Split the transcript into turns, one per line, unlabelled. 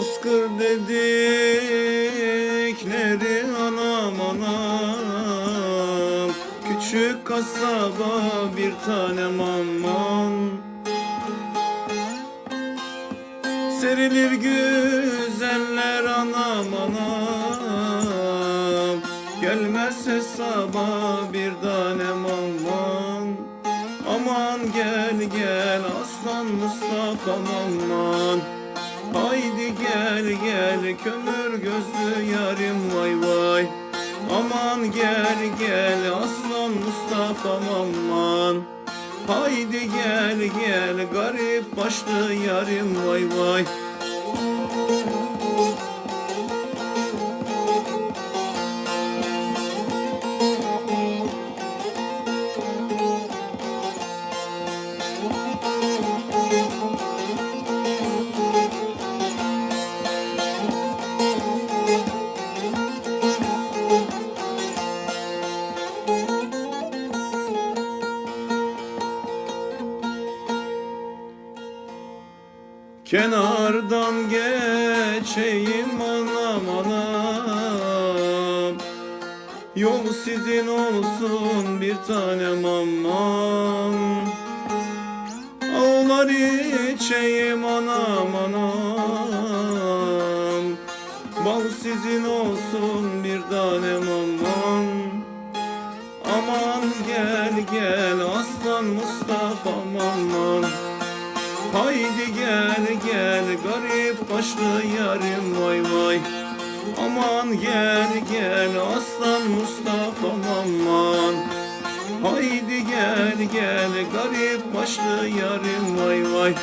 Bozkır dedikleri anam anam. Küçük kasaba bir tanem aman Serilir güzeller anam anam. Gelmez hesaba bir tanem aman Aman gel gel aslan Mustafa'm aman Haydi gel gel kömür gözlü yarim vay vay. Aman gel gel aslan Mustafa'm aman. Haydi gel gel garip başlı yarim vay vay Kenardan geçeyim anam anam. Yol sizin olsun bir tanem aman Ağlar içeyim anam anam. Bal sizin olsun bir tanem aman Aman gel gel aslan Mustafa'm aman Haydi gel gel garip başlı yarim vay vay. Aman gel gel aslan Mustafa'm aman. Haydi gel gel garip başlı yarim vay vay